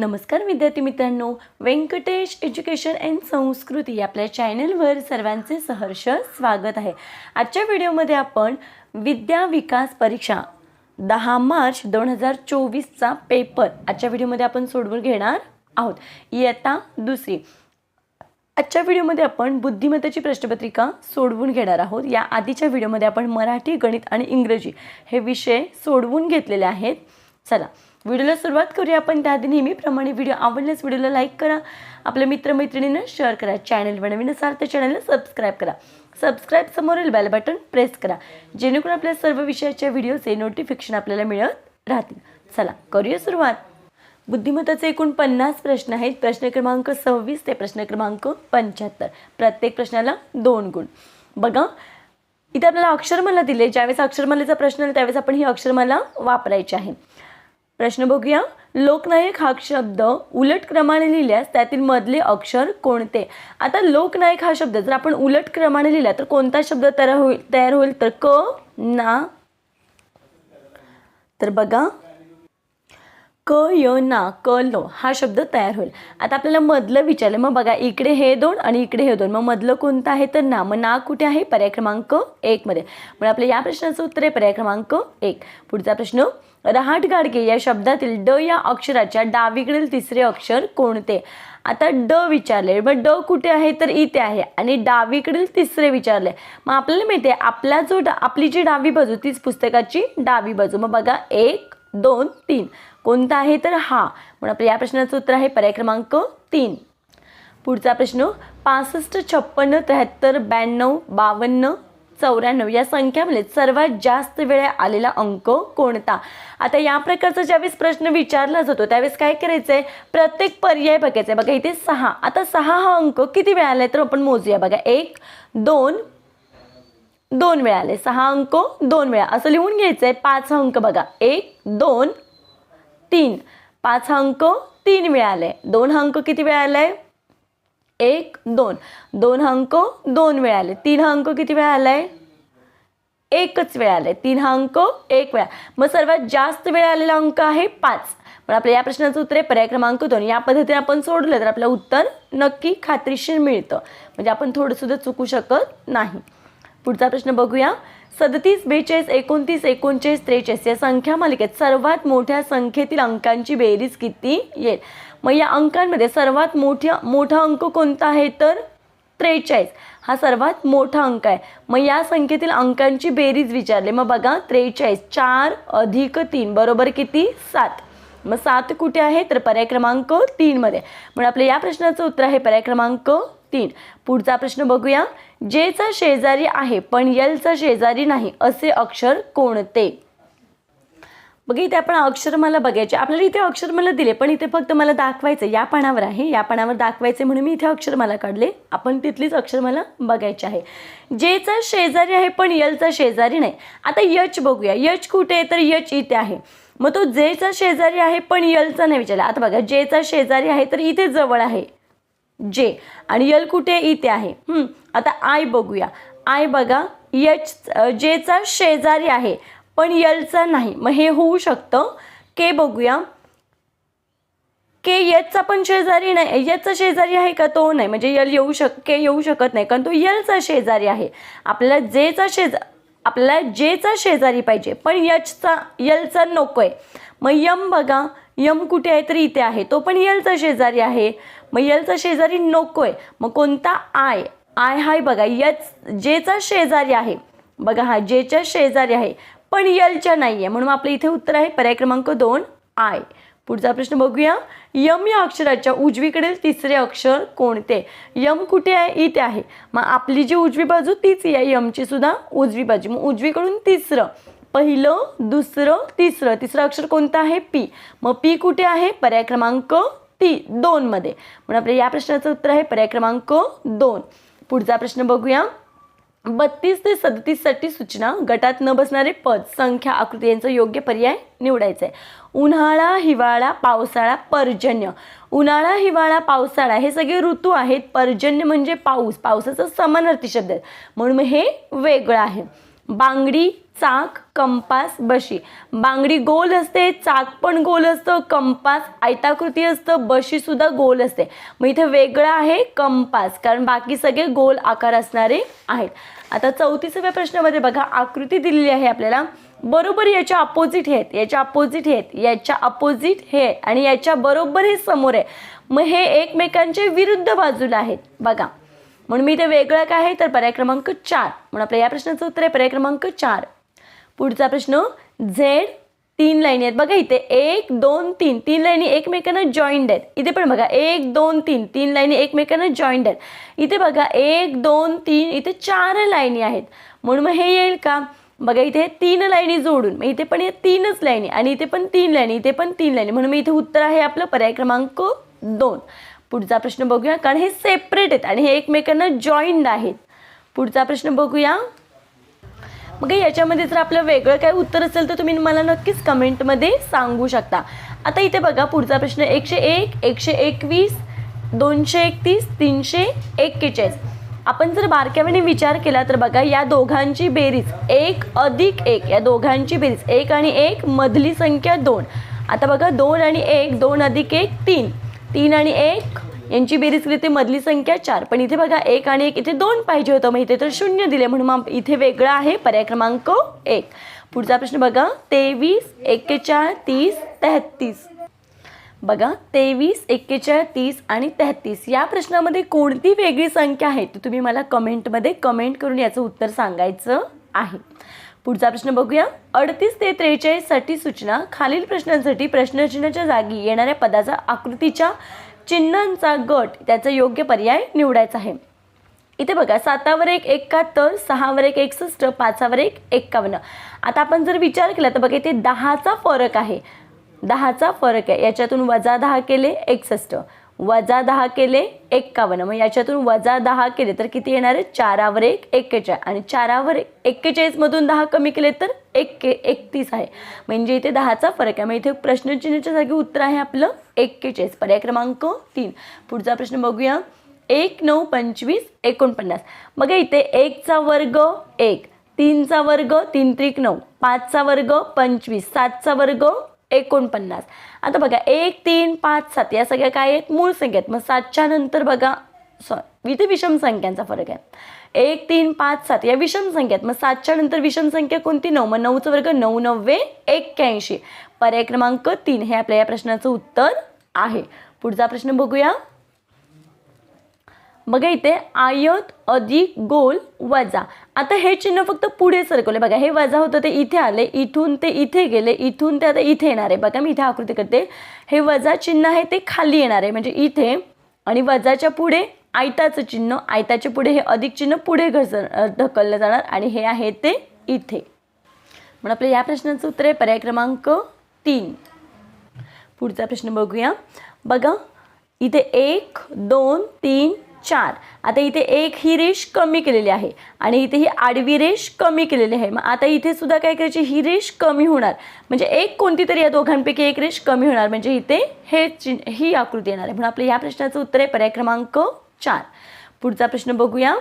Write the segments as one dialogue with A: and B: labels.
A: नमस्कार विद्यार्थी मित्रांनो. व्यंकटेश एज्युकेशन अँड संस्कृती आपल्या चॅनलवर सर्वांचे सहर्ष स्वागत आहे. आजच्या व्हिडिओमध्ये आपण विद्या विकास परीक्षा दहा मार्च दोन हजार चोवीसचा पेपर आजच्या व्हिडिओमध्ये आपण सोडवून घेणार आहोत. इयत्ता दुसरी. आजच्या व्हिडिओमध्ये आपण बुद्धिमत्तेची प्रश्नपत्रिका सोडवून घेणार आहोत. या आधीच्या व्हिडिओमध्ये आपण मराठी गणित आणि इंग्रजी हे विषय सोडवून घेतलेले आहेत. चला. व्हिडिओला सुरुवात करूया आपण. त्याआधी नेहमीप्रमाणे व्हिडिओ आवडल्यास व्हिडिओला लाईक करा. आपल्या मित्रमैत्रिणींना शेअर करा. चॅनल नवीन असाल तर चॅनलला सबस्क्राईब करा. सबस्क्राईब समोरील बेल बटन प्रेस करा. जेणेकरून आपल्या सर्व विषयाच्या व्हिडिओचे नोटिफिकेशन आपल्याला मिळत राहतील. चला करूया सुरुवात. बुद्धिमत्ताचे एकूण पन्नास प्रश्न आहेत. प्रश्न क्रमांक सव्वीस ते प्रश्न क्रमांक पंच्याहत्तर. प्रत्येक प्रश्नाला दोन गुण. बघा इथे आपल्याला अक्षरमाला दिले. ज्यावेळेस अक्षरमालेचा प्रश्न आला त्यावेळेस आपण ही अक्षरमाला वापरायची आहे. प्रश्न बघूया. लोकनायक हा शब्द उलट क्रमाने लिहिल्यास त्यातील मधले अक्षर कोणते? आता लोकनायक हा शब्द जर आपण उलट क्रमाने लिहिला तर कोणता शब्द तयार होईल? तयार होईल तर क ना. तर बघा. क य ना क लो हा शब्द तयार होईल. आता आपल्याला मधलं विचारलं मग बघा इकडे हे दोन आणि इकडे हे दोन. मग मधलं कोणतं आहे तर ना. मग ना कुठे आहे? पर्याय क्रमांक एकमध्ये मग आपल्या या प्रश्नाचं उत्तर आहे पर्याय क्रमांक एक. पुढचा प्रश्न. रहाट गाडगे या शब्दातील ड या अक्षराच्या डावीकडील तिसरे अक्षर कोणते? आता ड विचारले. मग ड कुठे आहे? तर इथे आहे आणि डावीकडील तिसरे विचारले. मग आपल्याला माहिती आहे आपला जो डा आपली जी डावी बाजू तीच पुस्तकाची डावी बाजू. मग बघा एक दोन तीन. कोणता आहे? तर हा. म्हणून आपल्या या प्रश्नाचं उत्तर आहे पर्याय क्रमांक तीन. पुढचा प्रश्न पासष्ट छप्पन्न त्र्याहत्तर ब्याण्णव बावन्न चौऱ्याण्णव. या संख्यामध्ये सर्वात जास्त वेळा आलेला अंक कोणता? आता या प्रकारचा ज्यावेळेस प्रश्न विचारला जातो त्यावेळेस काय करायचं आहे प्रत्येक पर्याय बघायचा आहे बघा इथे सहा. आता सहा हा अंक किती वेळा आलाय? तर आपण मोजूया. बघा एक दोन दोन वेळा आले सहा अंक दोन वेळा. असं लिहून घ्यायचं आहे पाच अंक बघा. एक दोन तीन. पाच अंक तीन वेळा आले दोन अंक किती वेळा आलाय? एक दोन. दोन अंक दोन वेळा आले. तीन अंक किती वेळा आलाय? एकच वेळ आलाय. तीन हा अंक एक वेळा. मग सर्वात जास्त वेळ आलेला अंक आहे पाच. पण आपल्या या प्रश्नाचं उत्तर आहे पर्याय क्रमांक दोन. या पद्धतीने आपण सोडलं तर आपलं उत्तर नक्की खात्रीशीर मिळतं. म्हणजे आपण थोडंसुद्धा चुकू शकत नाही. पुढचा प्रश्न बघूया. सदतीस बेचाळीस एकोणतीस एकोणचाळीस त्रेचाळीस या संख्या मालिकेत सर्वात मोठ्या संख्येतील अंकांची बेरीज किती येईल? मग या अंकांमध्ये सर्वात मोठ्या मोठा अंक कोणता आहे तर त्रेचाळीस. हा सर्वात मोठा अंक आहे. मग या संख्येतील अंकांची बेरीज विचारले. मग बघा त्रेचाळीस चार अधिक तीन बरोबर किती? सात. मग सात कुठे आहे? तर पर्याय क्रमांक तीनमध्ये म्हणून आपल्या या प्रश्नाचं उत्तर आहे पर्याय क्रमांक तीन. पुढचा प्रश्न बघूया. जेचा शेजारी आहे पण यलचा शेजारी नाही असे अक्षर कोणते? बघा इथे आपण अक्षरमाला बघायचे. आपल्याला इथे अक्षरमाला दिले पण इथे फक्त मला दाखवायचं या पानावर आहे या पानावर दाखवायचे म्हणून मी इथे अक्षरमाला काढले. आपण तिथलीच अक्षरमाला बघायची आहे. जेचा शेजारी आहे पण यलचा शेजारी नाही. आता यच बघूया. यच कुठे आहे? तर यच इथे आहे. मग तो जेचा शेजारी आहे पण यलचा नाही विचारला. आता बघा जेचा शेजारी आहे तर इथे जवळ आहे. जे आणि यल कुठे? इथे आहे. आता आय बघूया. आय बघा यच जेचा शेजारी आहे. पण यलचा नाही. मग हे होऊ शकतं. के बघूया. के यचचा पण शेजारी नाही. यचचा शेजारी आहे का तो नाही. म्हणजे यल येऊ शक के येऊ शकत नाही. कारण तो यलचा शेजारी आहे. आपल्याला जेचा शेजा आपल्याला जेचा शेजारी पाहिजे. पण यचचा यलचा नको आहे मग यम बघा. यम कुठे आहे? तर इथे आहे. तो पण यलचा शेजारी आहे. मग यलचा शेजारी नको आहे मग कोणता? आय. आय हाय बघा. यच जेचा शेजारी आहे. बघा हा जेच्या शेजारी आहे. पण यलच्या नाही आहे म्हणून आपलं इथे उत्तर आहे पर्याय क्रमांक दोन आय. पुढचा प्रश्न बघूया. यम या अक्षराच्या उजवीकडील तिसरे अक्षर कोणते? यम कुठे आहे? इथे आहे. मग आपली जी उजवी बाजू तीच आहे यमची सुद्धा उजवी बाजू. मग उजवीकडून तिसरं पहिलं दुसरं तिसरं. तिसरं अक्षर कोणतं आहे? पी. मग पी कुठे आहे? पर्याय क्रमांक ती दोनमध्ये. म्हणून आपल्या या प्रश्नाचं उत्तर आहे पर्याय क्रमांक दोन. पुढचा प्रश्न बघूया. बत्तीस ते सदतीससाठी सूचना. गटात न बसणारे पद संख्या आकृती यांचा योग्य पर्याय निवडायचा आहे. उन्हाळा हिवाळा पावसाळा पर्जन्य. उन्हाळा हिवाळा पावसाळा हे सगळे ऋतू आहेत. पर्जन्य म्हणजे पाऊस. पावसाचा समानार्थी शब्द आहे म्हणून हे वेगळं आहे. बांगडी चाक कंपास बशी. बांगडी गोल असते चाक पण गोल असतं कंपास आयताकृती असतं बशी सुद्धा गोल असते. मग इथे वेगळं आहे कंपास कारण बाकी सगळे गोल आकार असणारे आहेत. आता चौतीसाव्या प्रश्नामध्ये बघा आकृती दिलेली आहे आपल्याला. बरोबर याच्या अपोजिट हे आहेत याच्या अपोजिट हे आहेत याच्या अपोजिट हे आणि याच्या बरोबर हे समोर आहे. मग हे एकमेकांचे विरुद्ध बाजूला आहेत. बघा. म्हणून मी इथे वेगळं काय आहे? तर पर्याय क्रमांक चार. म्हणून आपल्या या प्रश्नाचं उत्तर आहे पर्याय क्रमांक चार. पुढचा प्रश्न झेड तीन लाईनी आहेत. बघा इथे एक दोन तीन. तीन लाईनी एकमेकांना जॉईंट आहेत. इथे पण बघा एक दोन तीन. तीन लाईनी एकमेकांना जॉईंट आहेत. इथे बघा एक दोन तीन. इथे चार लाईनी आहेत. म्हणून मग हे येईल का? बघा इथे तीन लाईनी जोडून मग इथे पण हे तीनच लाईनी आणि इथे पण तीन लाईनी इथे पण तीन लाईनी. म्हणून मग इथे उत्तर आहे आपलं पर्याय क्रमांक दोन. पुढचा प्रश्न बघूया कारण हे सेपरेट आहेत आणि हे एकमेकांना जॉईंड आहेत. पुढचा प्रश्न बघूया. मग याच्यामध्ये जर आपलं वेगळं काय उत्तर असेल तर तुम्ही मला नक्कीच कमेंटमध्ये सांगू शकता. आता इथे बघा पुढचा प्रश्न एकशे एक एकशे एकवीस दोनशे एकतीस तीनशे एक्केचाळीस. आपण जर बारक्याने विचार केला तर बघा या दोघांची बेरीज एक अधिक एक या दोघांची बेरीज एक आणि एक मधली संख्या दोन. आता बघा दोन आणि एक दोन अधिक एक तीन. तीन आणि एक. यांची बेरीज केली ते मधली संख्या चार. पण इथे बघा एक आणि एक इथे दोन पाहिजे होतं. मग इथे तर शून्य दिले. म्हणून मग इथे वेगळं आहे पर्याय क्रमांक एक. पुढचा प्रश्न बघा. तेवीस एक्केचाळ तीस तेहत्तीस. बघा तेवीस एक्केचाळ तीस आणि तेहत्तीस. या प्रश्नामध्ये कोणती वेगळी संख्या आहे? ती तुम्ही मला कमेंटमध्ये कमेंट करून याचं उत्तर सांगायचं आहे. पुढचा प्रश्न बघूया. अडतीस ते त्रेचाळीससाठी सूचना. खालील प्रश्नांसाठी प्रश्नचिन्हाच्या जागी येणाऱ्या पदाचा आकृतीच्या चिन्हांचा गट त्याचा योग्य पर्याय निवडायचा आहे. इथे बघा सातावर एक एकाहत्तर सहावर एक एकसष्ट पाचावर एक एक्कावन्न. आता आपण जर विचार केला तर बघा इथे दहाचा फरक आहे. दहाचा फरक आहे. याच्यातून वजा दहा केले एकसष्ट. वजा दहा केले एक्कावन्न. मग याच्यातून वजा दहा केले तर किती येणार आहे? चारावर एक एक्केचाळीस. आणि चारावर एक एक्केचाळीसमधून दहा कमी केले तर एक्के एकतीस आहे. म्हणजे इथे दहाचा फरक आहे. मग इथे प्रश्नचिन्हाच्या जागी उत्तर आहे आपलं एक्केचाळीस. पर्याय क्रमांक तीन. पुढचा प्रश्न बघूया. एक नऊ पंचवीस एकोणपन्नास. बघा इथे एकचा वर्ग एक तीनचा वर्ग तीन त्रिक नऊ. पाचचा वर्ग पंचवीस. सातचा वर्ग एकोणपन्नास. आता बघा एक तीन पाच सात या सगळ्या काय आहेत? मूळ संख्या आहेत. मग सातच्या नंतर बघा सॉरी इथे विषम संख्यांचा फरक आहे. एक तीन पाच सात या विषम संख्या आहेत. मग सातच्या नंतर विषम संख्या कोणती? नऊ. मग नऊचा वर्ग नऊ नव्वे एक्क्याऐंशी. पर्याय क्रमांक तीन हे आपल्या या प्रश्नाचं उत्तर आहे. पुढचा प्रश्न बघूया. बघा इथे आयत अधिक गोल वजा. आता हे चिन्ह फक्त पुढे सरकवले. बघा हे वजा होतं ते इथे आले इथून ते इथे गेले इथून ते आता इथे येणार आहे. बघा मी इथे आकृती करते. हे वजा चिन्ह आहे ते खाली येणार आहे. म्हणजे इथे आणि वजाच्या पुढे आयताचं चिन्ह आयताच्या पुढे हे अधिक चिन्ह पुढे घसर ढकललं जाणार आणि हे आहे ते इथे. म्हणून आपल्या या प्रश्नाचं उत्तर आहे पर्याय क्रमांक तीन. पुढचा प्रश्न बघूया. बघा इथे एक दोन तीन चार. आता इथे एक ही रेष कमी केलेली आहे आणि इथे ही आडवी रेष कमी केलेली आहे. मग आता इथे सुद्धा काय करायची? ही रेष कमी होणार. म्हणजे एक कोणती तरी या दोघांपैकी एक रेष कमी होणार. म्हणजे इथे हे चिन्ह ही आकृती येणार आहे. म्हणून आपल्या या प्रश्नाचं उत्तर आहे पर्याय क्रमांक चार. पुढचा प्रश्न बघूया.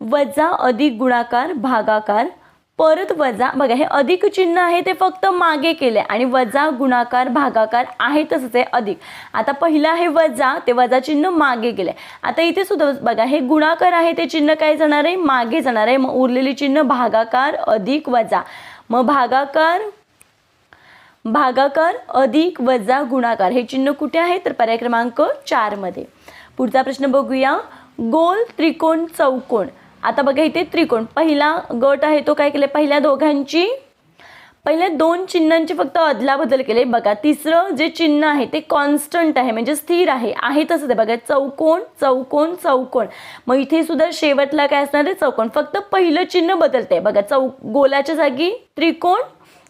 A: वजा अधिक गुणाकार भागाकार परत वजा बघा हे अधिक चिन्ह आहे ते फक्त मागे केले आणि वजा गुणाकार भागाकार आहे तसंच आहे अधिक. आता पहिलं आहे वजा ते वजा चिन्ह मागे गेले आता इथे सुद्धा बघा हे गुणाकार आहे ते चिन्ह काय जाणार आहे? मागे जाणार आहे. मग उरलेली चिन्ह भागाकार अधिक वजा. मग भागाकार भागाकार अधिक वजा गुणाकार. हे चिन्ह कुठे आहे? तर पर्याय क्रमांक चारमध्ये. पुढचा प्रश्न बघूया. गोल त्रिकोण चौकोन आता बघा इथे त्रिकोण. पहिला गट आहे तो काय केले पहिल्या दोघांची पहिल्या दोन चिन्हांची फक्त अदलाबदल केले बघा तिसरं जे चिन्ह आहे ते कॉन्स्टंट आहे म्हणजे स्थिर आहे. आहे तसंच आहे. बघा चौकोन चौकोन चौकोन. मग इथे सुद्धा शेवटला काय असणार आहे? चौकोन. फक्त पहिलं चिन्ह बदलते बघा चौ गोलाच्या जागी त्रिकोण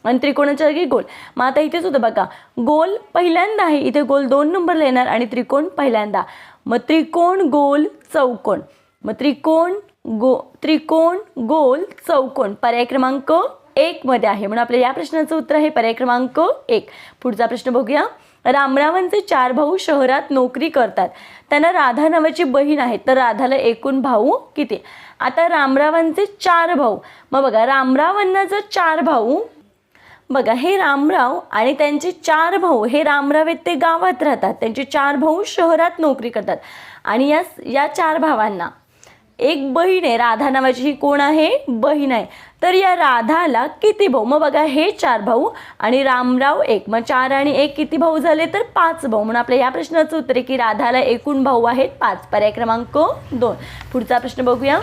A: आणि त्रिकोणाच्या जागी गोल. मग आता इथे सुद्धा बघा गोल पहिल्यांदा आहे. इथे गोल दोन नंबरला येणार आणि त्रिकोण पहिल्यांदा. मग त्रिकोण गोल चौकोन. मग त्रिकोण गो त्रिकोण गोल चौकोन पर्याय क्रमांक एकमध्ये आहे. म्हणून आपल्या या प्रश्नाचं उत्तर आहे पर्याय क्रमांक एक. पुढचा प्रश्न बघूया. रामरावांचे चार भाऊ शहरात नोकरी करतात. त्यांना राधा नावाची बहीण आहे. तर राधाला एकूण भाऊ किती? आता रामरावांचे चार भाऊ. मग बघा रामरावांना जर चार भाऊ बघा हे रामराव आणि त्यांचे चार भाऊ हे रामराव आहेत ते गावात राहतात. त्यांचे चार भाऊ शहरात नोकरी करतात. आणि या या चार भावांना एक बहीण आहे राधा नावाची ही कोण आहे? बहीण आहे. तर या राधाला किती भाऊ? मग बघा हे चार भाऊ आणि रामराव एक. मग चार आणि एक किती भाऊ झाले? तर पाच भाऊ. म्हणून आपल्या या प्रश्नाचं उत्तर आहे की राधाला एकूण भाऊ आहेत पाच. पर्याय क्रमांक दोन. पुढचा प्रश्न बघूया.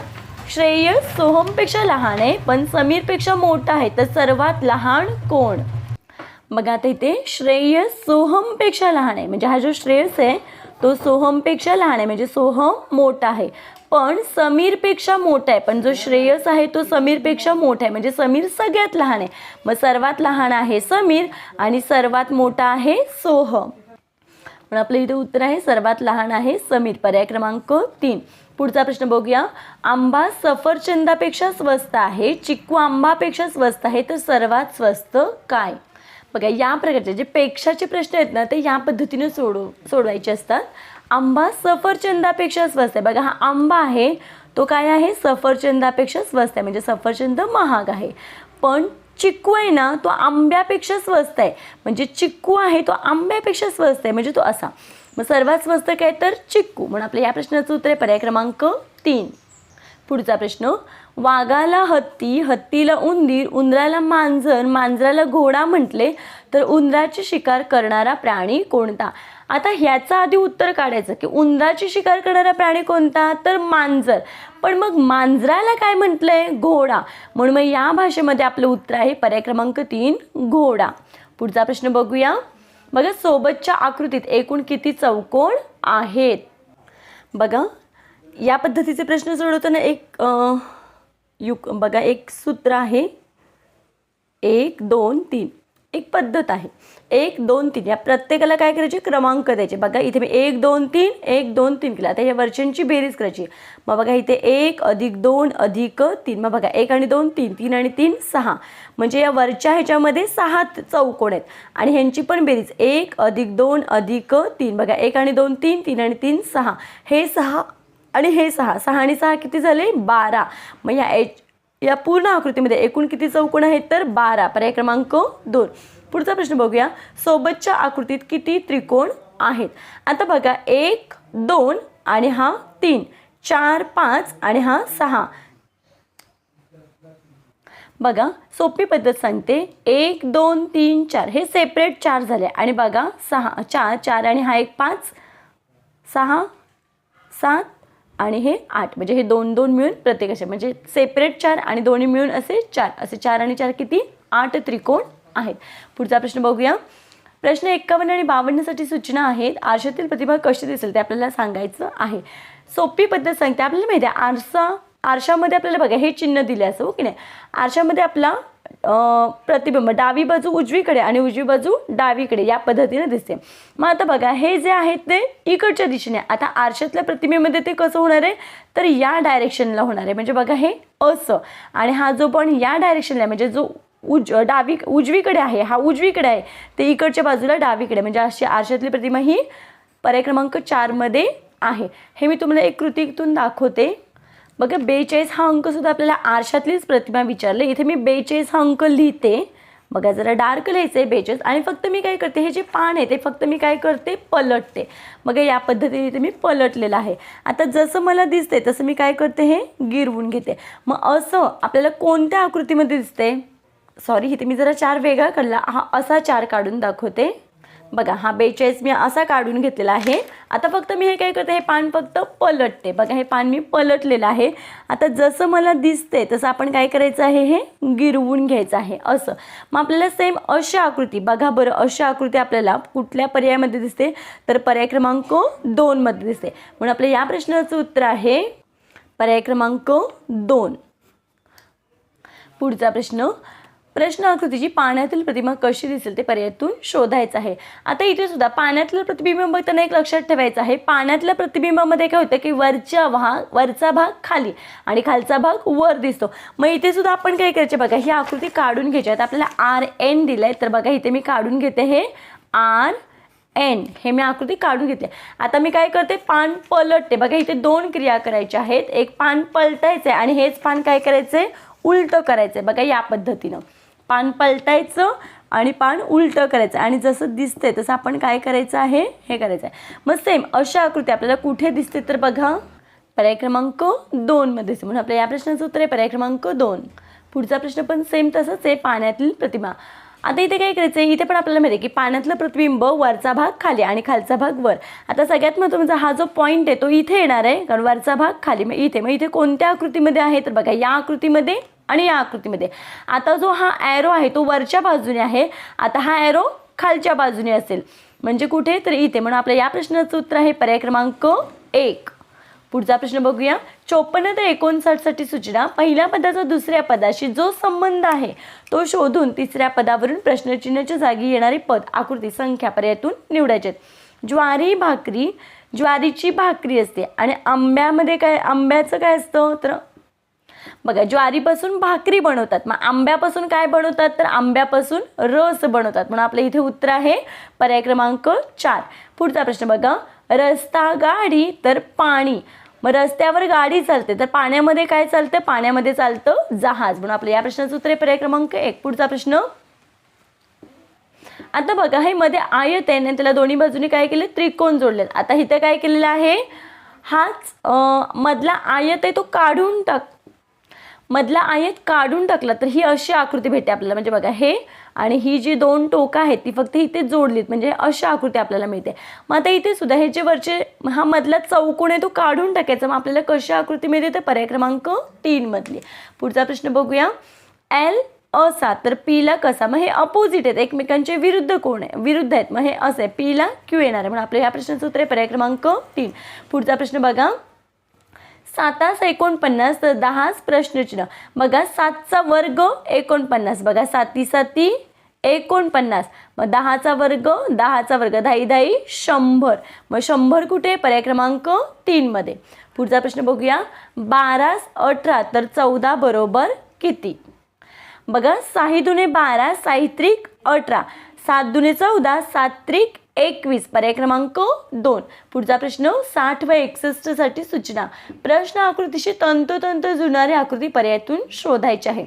A: श्रेयस सोहमपेक्षा लहान आहे पण समीरपेक्षा मोठा आहे. तर सर्वात लहान कोण? बघा आता इथे श्रेय सोहमपेक्षा लहान आहे. म्हणजे हा जो श्रेयस आहे तो सोहमपेक्षा लहान आहे. म्हणजे सोहम मोठा आहे. पण समीरपेक्षा मोठा आहे. पण जो श्रेयस आहे तो समीरपेक्षा मोठा आहे. म्हणजे समीर सगळ्यात लहान आहे. मग सर्वात लहान आहे समीर आणि सर्वात मोठा आहे सोहम. पण आपलं इथे उत्तर आहे सर्वात लहान आहे समीर. पर्याय क्रमांक तीन. पुढचा प्रश्न बघूया. आंबा सफरचंदापेक्षा स्वस्त आहे चिक्कू आंबापेक्षा स्वस्त आहे तर सर्वात स्वस्त काय? बघा या प्रकारचे जे पेक्षाचे प्रश्न आहेत ना ते या पद्धतीने सोडव सोडवायचे असतात. आंबा सफरचंदापेक्षा स्वस्त आहे. बघा हा आंबा आहे तो काय आहे? सफरचंदापेक्षा स्वस्त आहे. म्हणजे सफरचंद महाग आहे. पण चिक्कू आहे ना तो आंब्यापेक्षा स्वस्त आहे. म्हणजे चिक्कू आहे तो आंब्यापेक्षा स्वस्त आहे. म्हणजे तो असा. मग सर्वात स्वस्त काय? तर चिक्कू म्हणून आपल्या या प्रश्नाचं उत्तर आहे पर्याय क्रमांक तीन. पुढचा प्रश्न वाघाला हत्ती हत्तीला उंदीर उंदराला मांजर मांजराला घोडा म्हटले तर उंदराची शिकार करणारा प्राणी कोणता? आता ह्याचा आधी उत्तर काढायचं की उंदराची शिकार करणारा प्राणी कोणता? तर मांजर. पण मग मांजराला काय म्हटलंय? घोडा. म्हणून मग या भाषेमध्ये आपलं उत्तर आहे पर्याय क्रमांक तीन घोडा. पुढचा प्रश्न बघूया. बघा सोबतच्या आकृतीत एकूण किती चौकोन आहेत? बघा या पद्धतीचे प्रश्न सोडवताना एक युक बघा एक सूत्र आहे. एक दोन तीन. एक पद्धत आहे. एक दोन तीन. या प्रत्येकाला काय करायचे? क्रमांक द्यायचे. बघा इथे मी एक दोन तीन एक दोन तीन केला. आता या वर्षांची बेरीज करायची. मग बघा इथे एक अधिक दोन अधिक तीन. मग बघा एक आणि दोन तीन. तीन आणि तीन सहा. म्हणजे या वरच्या ह्याच्यामध्ये सहा चौकोन आहेत. आणि ह्यांची पण बेरीज. एक अधिक दोन अधिक तीन. बघा एक आणि दोन तीन तीन आणि तीन सहा. हे सहा आणि हे सहा. सहा आणि सहा किती झाले? बारा. मग या एच या पूर्ण आकृतीमध्ये एकूण किती चौकोन आहेत तर बारा. पर्याय क्रमांक दोन. पुढचा प्रश्न बघूया. सोबतच्या आकृतीत किती त्रिकोण आहेत? आता बघा एक दोन आणि हा तीन. चार पाच आणि हा सहा. बघा सोपी पद्धत सांगते. एक दोन तीन चार. हे सेपरेट चार झाले. आणि बघा सहा. चार चार आणि हा एक पाच. सहा सात आणि हे आठ. म्हणजे हे दोन दोन मिळून प्रत्येकाचे म्हणजे सेपरेट चार आणि दोन्ही मिळून असे चार. असे चार आणि चार किती? आठ त्रिकोण आहेत. पुढचा प्रश्न बघूया. प्रश्न एक्कावन्न आणि बावन्नसाठी सूचना आहेत. आरशातील प्रतिभा कशी दिसेल ते आपल्याला सांगायचं आहे. सोपी पद्धत सांगते. आपल्याला माहिती आहे आरसा आरशामध्ये आपल्याला बघा हे चिन्ह दिले असं हो की नाही? आरशामध्ये आपला प्रतिबिंब डावी बाजू उजवीकडे आणि उजवी बाजू डावीकडे या पद्धतीने दिसते. मग आता बघा हे जे आहेत ते इकडच्या दिशेने आता आरशातल्या प्रतिमेमध्ये ते कसं होणार आहे? तर या डायरेक्शनला होणार आहे. म्हणजे बघा हे असं आणि हा जो पण या डायरेक्शनला आहे म्हणजे जो उज डावी उजवीकडे आहे हा उजवीकडे आहे ते इकडच्या बाजूला डावीकडे. म्हणजे अशी आरशातली प्रतिमा ही पर्याय क्रमांक चारमध्ये आहे. हे मी तुम्हाला एक कृतीतून दाखवते. बघा बेचाळीस हा अंकसुद्धा आपल्याला आरशातलीच प्रतिमा विचारले. इथे मी बेचाळीस हा अंक लिहिते. बघा जरा डार्क लिहायचं आहे बेचेस आणि फक्त मी काय करते हे जे पान आहे ते फक्त मी काय करते पलटते. मग या पद्धतीने इथे मी पलटलेलं आहे. आता जसं मला दिसते तसं मी काय करते हे गिरवून घेते. मग असं आपल्याला कोणत्या आकृतीमध्ये दिसते सॉरी इथे मी जरा चार वेगळा काढला. हा असा चार काढून दाखवते. बघा हा बेचाळीस मी असा काढून घेतलेला आहे. आता फक्त मी हे काय करते हे पान फक्त पलटते. बघा हे पान मी पलटलेलं आहे. आता जसं मला दिसते तसं आपण काय करायचं आहे हे गिरवून घ्यायचं आहे. असं. मग आपल्याला सेम अशी आकृती बघा बरं अशी आकृती आपल्याला कुठल्या पर्यायामध्ये दिसते? तर पर्याय क्रमांक दोनमध्ये दिसते. म्हणून आपल्या या प्रश्नाचं उत्तर आहे पर्याय क्रमांक दोन. पुढचा प्रश्न प्रश्न आकृतीची पाण्यातील प्रतिमा कशी दिसेल ते पर्यायातून शोधायचं आहे. आता इथे सुद्धा पाण्यातलं प्रतिबिंब बघताना एक लक्षात ठेवायचं आहे. पाण्यातल्या प्रतिबिंबामध्ये काय होतं की वरच्या भाग वरचा भाग खाली आणि खालचा भाग वर दिसतो. मग इथे सुद्धा आपण काय करायचे बघा ही आकृती काढून घ्यायची आता आपल्याला आर एन दिलं आहे तर बघा इथे मी काढून घेते हे. आर एन हे मी आकृती काढून घेतली आता मी काय करते पान पलटते. बघा इथे दोन क्रिया करायच्या आहेत. एक पान पलटायचं आहे आणि हेच पान काय करायचं आहे उलटं करायचं आहे बघा या पद्धतीनं. पान पलटायचं आणि पान उलटं करायचं. आणि जसं दिसतंय तसं आपण काय करायचं आहे? हे करायचं आहे मग सेम अशा आकृती आपल्याला कुठे दिसते तर बघा. पर्याय क्रमांक दोनमध्ये म्हणून आपल्या या प्रश्नाचं उत्तर आहे पर्याय क्रमांक दोन. पुढचा प्रश्न पण सेम तसंच आहे पाण्यातील प्रतिमा. आता इथे काय करायचं आहे? इथे पण आपल्याला माहिती आहे की पाण्यातलं प्रतिबिंब वरचा भाग खाली आणि खालचा भाग वर. आता सगळ्यात महत्त्वाचा हा जो पॉईंट आहे तो इथे येणार आहे कारण वरचा भाग खाली मग इथे. मग इथे कोणत्या आकृतीमध्ये आहे? तर बघा या आकृतीमध्ये आणि या आकृतीमध्ये. आता जो हा ॲरो आहे तो वरच्या बाजूने आहे. आता हा ॲरो खालच्या बाजूने असेल. म्हणजे कुठे? तर इथे. म्हणून आपल्या या प्रश्नाचं उत्तर आहे पर्याय क्रमांक एक. पुढचा प्रश्न बघूया. चोपन्न ते एकोणसाठसाठी सूचना. पहिल्या पदाचा दुसऱ्या पदाशी जो संबंध आहे तो शोधून तिसऱ्या पदावरून प्रश्नचिन्हाच्या जागी येणारे पद आकृती संख्या पर्यायातून निवडायचे आहेत. ज्वारी भाकरी ज्वारीची भाकरी असते. आणि आंब्यामध्ये काय आंब्याचं काय असतं? तर बघा ज्वारीपासून भाकरी बनवतात. मग आंब्यापासून काय बनवतात? तर आंब्यापासून रस बनवतात. म्हणून आपल्या इथे उत्तर आहे पर्याय क्रमांक चार. पुढचा प्रश्न बघा. रस्ता गाडी तर पाणी. मग रस्त्यावर गाडी चालते. तर पाण्यामध्ये काय चालतं? पाण्यामध्ये चालतं जहाज. म्हणून आपल्या या प्रश्नाचं उत्तर आहे पर्याय क्रमांक एक. पुढचा प्रश्न. आता बघा हे मध्ये आयत आहे आणि त्याला दोन्ही बाजूने काय केले? त्रिकोण जोडले आता इथं काय केलेलं आहे? हाच मधला आयत आहे तो काढून टाक मधला आयत काढून टाकला तर ही अशी आकृती भेटते आपल्याला. म्हणजे बघा हे आणि ही जी दोन टोकं आहेत ती फक्त इथे जोडलीत. म्हणजे अशी आकृती आपल्याला मिळते. मग आता इथे सुद्धा हे जे वरचे हा मधला चौकोन आहे तो काढून टाकायचा. मग आपल्याला कशी आकृती मिळते तर पर्याय क्रमांक तीनमधली पुढचा प्रश्न बघूया. एल असा तर पीला कसा? मग हे अपोजिट आहेत. एकमेकांचे विरुद्ध कोण आहे? विरुद्ध आहेत. मग हे असं आहे. पीला क्यू येणार आहे. म्हणून आपल्या ह्या प्रश्नाचं उत्तर आहे पर्याय क्रमांक तीन. पुढचा प्रश्न बघा. सातास एकोणपन्नास तर दहाच प्रश्नचिन्ह. बघा सातचा वर्ग एकोणपन्नास. बघा साती साती एकोणपन्नास. मग दहाचा वर्ग दहाचा वर्ग. दहाई दहाई शंभर. मग शंभर कुठे? पर्याय क्रमांक तीनमध्ये पुढचा प्रश्न बघूया. बारास अठरा तर चौदा बरोबर किती? बघा साही दुने बारा साहित्रिक अठरा. सात दुने चौदा सात्रिक एकवीस पर्याय क्रमांक दोन. पुढचा प्रश्न साठ व एकसष्टसाठी सूचना. प्रश्न आकृतीशी तंतोतंत जुळणारी आकृती पर्यायातून शोधायची आहे.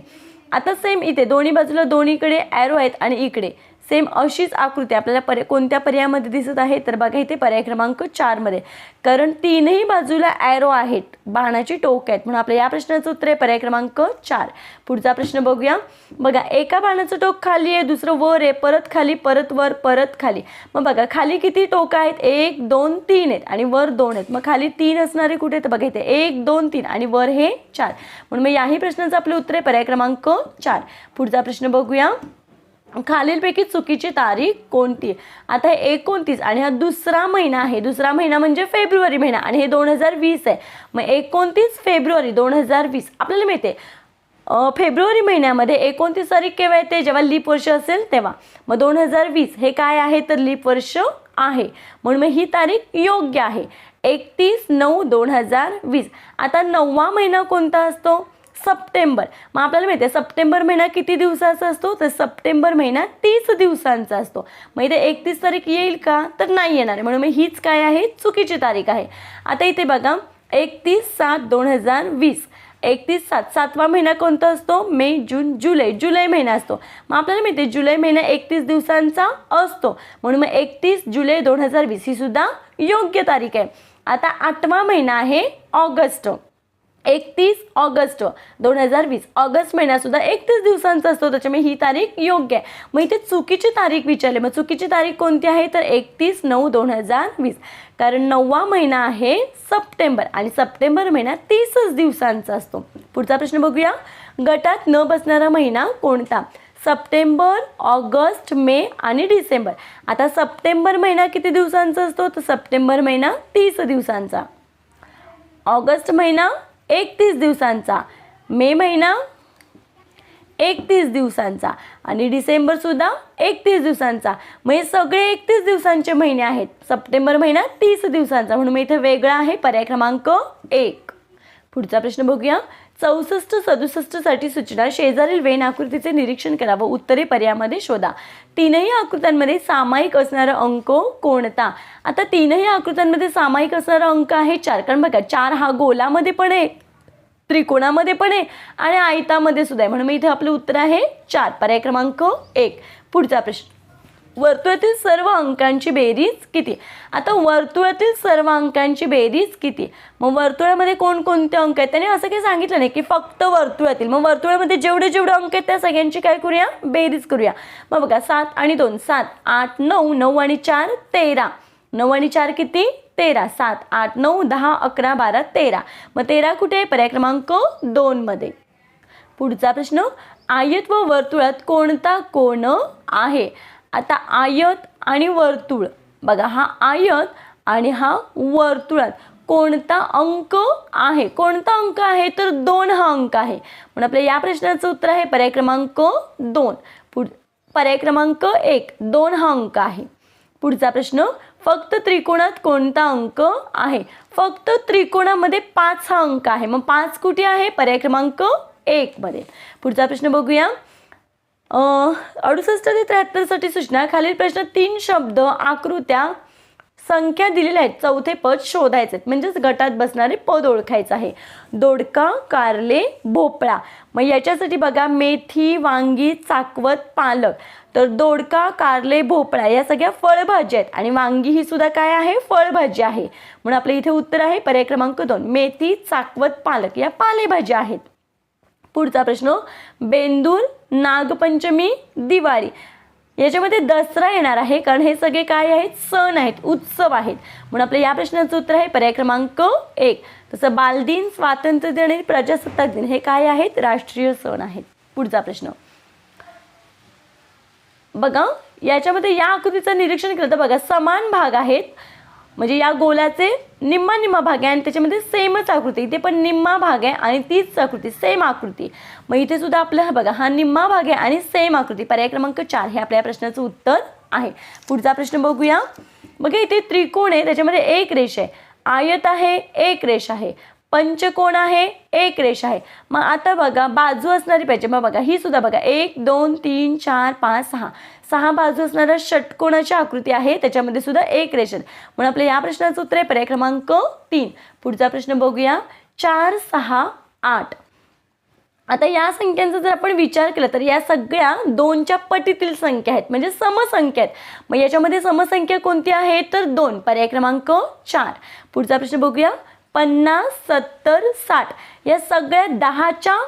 A: आता सेम इथे दोन्ही बाजूला दोन्हीकडे ॲरो आहेत आणि इकडे. सेम अशीच आकृती आपल्याला पर्याय कोणत्या पर्यायामध्ये दिसत आहे? तर बघा इथे पर्याय क्रमांक चारमध्ये कारण तीनही बाजूला ॲरो आहेत. बाणाची टोक आहेत. म्हणून आपल्या या प्रश्नाचं उत्तर आहे पर्याय क्रमांक चार. पुढचा प्रश्न बघूया. बघा एका बाणाचं टोक खाली आहे दुसरं वर आहे. परत खाली परत वर परत खाली. मग बघा खाली किती टोक आहेत? एक दोन तीन आहेत आणि वर दोन आहेत. मग खाली तीन असणारे कुठे? तर बघा इथे एक दोन तीन आणि वर हे चार. म्हणून मग याही प्रश्नाचं आपलं उत्तर आहे पर्याय क्रमांक चार. पुढचा प्रश्न बघूया. खालीलपैकी चुकीची तारीख कोणती? आता हे एकोणतीस आणि हा दुसरा महिना आहे. दुसरा महिना म्हणजे फेब्रुवारी महिना आणि हे दोन हजार वीस आहे. मग एकोणतीस फेब्रुवारी दोन हजार वीस आपल्याला मिळते. फेब्रुवारी महिन्यामध्ये एकोणतीस तारीख केव्हा येते? जेव्हा लीप वर्ष असेल तेव्हा. मग दोन हजार वीस हे काय आहे? तर लीप वर्ष आहे. म्हणून मग ही तारीख योग्य आहे. एकतीस नऊ दोन हजार वीस. आता नववा महिना कोणता असतो? सप्टेंबर. मग आपल्याला माहिती आहे सप्टेंबर महिना किती दिवसाचा असतो? तर सप्टेंबर महिना तीस दिवसांचा असतो. मग इथे एकतीस तारीख येईल का? तर नाही येणार म्हणून मग हीच काय आहे? चुकीची तारीख आहे. आता इथे बघा एकतीस सात दोन हजार वीस. एकतीस सात सातवा महिना कोणता असतो? मे जून जुलै. जुलै महिना असतो. मग आपल्याला माहिती आहे जुलै महिना एकतीस दिवसांचा असतो. म्हणून मग एकतीस जुलै दोन हजार वीस ही सुद्धा योग्य तारीख आहे. आता आठवा महिना आहे ऑगस्ट. एकतीस ऑगस्ट दोन हजार वीस. ऑगस्ट महिनासुद्धा एकतीस दिवसांचा असतो त्याच्यामुळे ही तारीख योग्य आहे. मग इथे चुकीची तारीख विचारली. मग चुकीची तारीख कोणती आहे? तर एकतीस नऊ दोन हजार वीस. कारण नववा महिना आहे सप्टेंबर आणि सप्टेंबर महिना तीसच दिवसांचा असतो. पुढचा प्रश्न बघूया. गटात न बसणारा महिना कोणता? सप्टेंबर ऑगस्ट मे आणि डिसेंबर. आता सप्टेंबर महिना किती दिवसांचा असतो? तर सप्टेंबर महिना तीस दिवसांचा. ऑगस्ट महिना एकतीस दिवसांचा. मे महिना एकतीस दिवसांचा. आणि डिसेंबरसुद्धा एकतीस दिवसांचा. म्हणजे सगळे एकतीस दिवसांचे महिने आहेत. सप्टेंबर महिना तीस दिवसांचा. म्हणून मी इथे वेगळा आहे पर्याय क्रमांक एक. पुढचा प्रश्न बघूया. चौसष्ट सदुसष्टसाठी सूचना. शेजारील वेन आकृतीचे निरीक्षण करा व उत्तरे पर्यायामध्ये शोधा. तीनही आकृत्यांमध्ये सामायिक असणारा अंक कोणता? आता तीनही आकृत्यांमध्ये सामायिक असणारा अंक आहे चार. कारण बघा चार हा गोलामध्ये पण आहे त्रिकोणामध्ये पण आहे आणि आयतामध्ये सुद्धा आहे. म्हणून मी इथे आपलं उत्तर आहे चार. पर्याय क्रमांक एक. पुढचा प्रश्न. वर्तुळातील सर्व अंकांची बेरीज किती? आता वर्तुळातील सर्व अंकांची बेरीज किती? मग वर्तुळामध्ये कोणकोणते अंक आहेत? त्याने असं काही सांगितलं नाही की फक्त वर्तुळातील. मग वर्तुळामध्ये जेवढे जेवढे अंक आहेत त्या सगळ्यांची काय करूया? बेरीज करूया. मग बघा सात आणि दोन. सात आठ नऊ नऊ आणि चार तेरा. नऊ आणि चार किती? तेरा. सात आठ नऊ दहा अकरा बारा तेरा. मग तेरा कुठे आहे? पर्याय क्रमांक दोनमध्ये पुढचा प्रश्न आयत व वर्तुळात कोणता कोण आहे? आता आयत आणि वर्तुळ. बघा हा आयत आणि हा वर्तुळात कोणता अंक आहे? कोणता अंक आहे? तर दोन हा अंक आहे. म्हणून आपल्या या प्रश्नाचं उत्तर आहे पर्याय क्रमांक दोन. पुढ पर्याय क्रमांक एक. दोन हा अंक आहे. पुढचा प्रश्न फक्त त्रिकोणात कोणता अंक आहे? फक्त त्रिकोणामध्ये पाच हा अंक आहे. मग पाच कुठे आहे? पर्याय क्रमांक एक मध्ये. पुढचा प्रश्न बघूया. अडुसष्ट ते त्र्याहत्तरसाठी सूचना खालील प्रश्न तीन शब्द आकृत्या संख्या दिलेल्या आहेत. चौथे पद शोधायचे म्हणजेच गटात बसणारे पद ओळखायचं आहे. दोडका कारले भोपळा. मग याच्यासाठी बघा मेथी वांगी चाकवत पालक. तर दोडका कारले भोपळा या सगळ्या फळभाज्या आहेत. आणि वांगी ही सुद्धा काय आहे? फळभाजी आहे. म्हणून आपलं इथे उत्तर आहे पर्याय क्रमांक दोन. मेथी चाकवत पालक या पालेभाज्या आहेत. पुढचा प्रश्न बेंदूर नागपंचमी दिवाळी. याच्यामध्ये दसरा येणार आहे कारण हे सगळे काय आहेत? सण आहेत उत्सव आहेत. म्हणून आपल्या या प्रश्नाचं उत्तर आहे पर्याय क्रमांक एक. तसं बालदिन स्वातंत्र्य दिन आणि प्रजासत्ताक दिन हे काय आहेत? राष्ट्रीय सण आहेत. पुढचा प्रश्न. बघा याच्यामध्ये या आकृतीचं निरीक्षण केलं तर बघा समान भाग आहेत. म्हणजे या गोलाचे निम्मा निम्मा भाग आहे आणि त्याच्यामध्ये सेमच आकृती. इथे पण निम्मा भाग आहे आणि तीच आकृती सेम आकृती. मग इथे सुद्धा आपलं हा बघा हा निम्मा भाग आहे आणि सेम आकृती. पर्याय क्रमांक चार हे आपल्या प्रश्नाचं उत्तर आहे. पुढचा प्रश्न बघूया. बघा इथे त्रिकोण आहे त्याच्यामध्ये एक रेष आहे. आयत आहे एक रेष आहे. पंचकोण आहे एक रेष आहे. मग आता बघा बाजू असणारी पाहिजे. मग बघा ही सुद्धा बघा. एक दोन तीन चार पाच सहा. सहा बाजू असणारा षटकोणाची आकृती आहे. त्याच्यामध्ये सुद्धा एक रेष आहे. म्हणून आपल्या या प्रश्नाचं उत्तर आहे पर्याय क्रमांक तीन. पुढचा प्रश्न बघूया. चार सहा आठ. आता या संख्यांचा जर आपण विचार केला तर या सगळ्या दोनच्या पटीतील संख्या आहेत. म्हणजे समसंख्या आहेत. मग याच्यामध्ये समसंख्या कोणती आहे? तर दोन. पर्याय क्रमांक चार. पुढचा प्रश्न बघूया. पन्नास सत्तर साठ या सगळ्या दहाच्या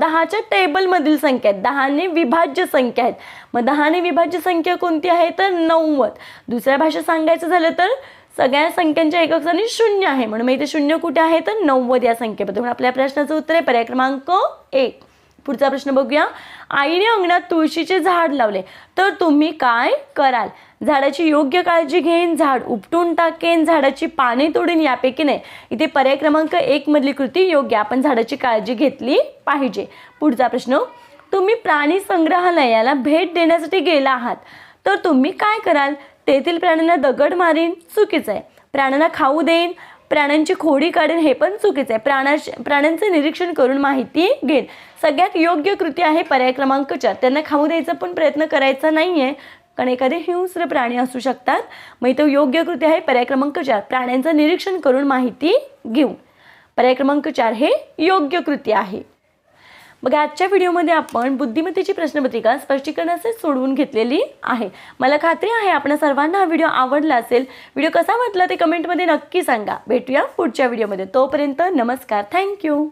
A: दहाच्या टेबलमधील संख्या आहेत. दहाने विभाज्य संख्या आहेत. मग दहाने विभाज्य संख्या कोणती आहे? तर नव्वद. दुसऱ्या भाषेत सांगायचं झालं तर सगळ्या संख्यांच्या एकक स्थानी शून्य आहे. म्हणून मग इथे शून्य कुठे आहे? तर नव्वद या संख्येबद्दल म्हणून आपल्या प्रश्नाचं उत्तर आहे पर्याय क्रमांक एक. पुढचा प्रश्न बघूया. आईने अंगणात तुळशीचे झाड लावले. तर तुम्ही काय कराल? झाडाची योग्य काळजी घेईन झाड उपटून टाकेन झाडाची पाने तोडीन यापैकी नाही. इथे पर्याय क्रमांक एक मधली कृती योग्य. आपण झाडाची काळजी घेतली पाहिजे. पुढचा प्रश्न तुम्ही प्राणी संग्रहालयाला भेट देण्यासाठी गेला आहात. तर तुम्ही काय कराल? तेथील प्राण्यांना दगड मारीन चुकीचं आहे. प्राण्यांना खाऊ देईन प्राण्यांची खोडी काढेन हे पण चुकीचं आहे. प्राणाश प्राण्यांचे निरीक्षण करून माहिती घेईन. सगळ्यात योग्य कृती आहे पर्याय क्रमांक चार त्यांना खाऊ द्यायचा पण प्रयत्न करायचा नाही आहे कारण एखादे हिंस्र प्राणी असू शकतात. मग इथं योग्य कृती आहे पर्याय क्रमांक चार प्राण्यांचं निरीक्षण करून माहिती घेऊन. पर्याय क्रमांक चार हे योग्य कृती आहे. बघा आजच्या व्हिडिओमध्ये आपण बुद्धिमत्तेची प्रश्नपत्रिका स्पष्टीकरणाचे सोडवून घेतलेली आहे. मला खात्री आहे आपण सर्वांना हा व्हिडिओ आवडला असेल. व्हिडिओ कसा वाटला ते कमेंटमध्ये नक्की सांगा. भेटूया पुढच्या व्हिडिओमध्ये. तोपर्यंत नमस्कार. थँक्यू.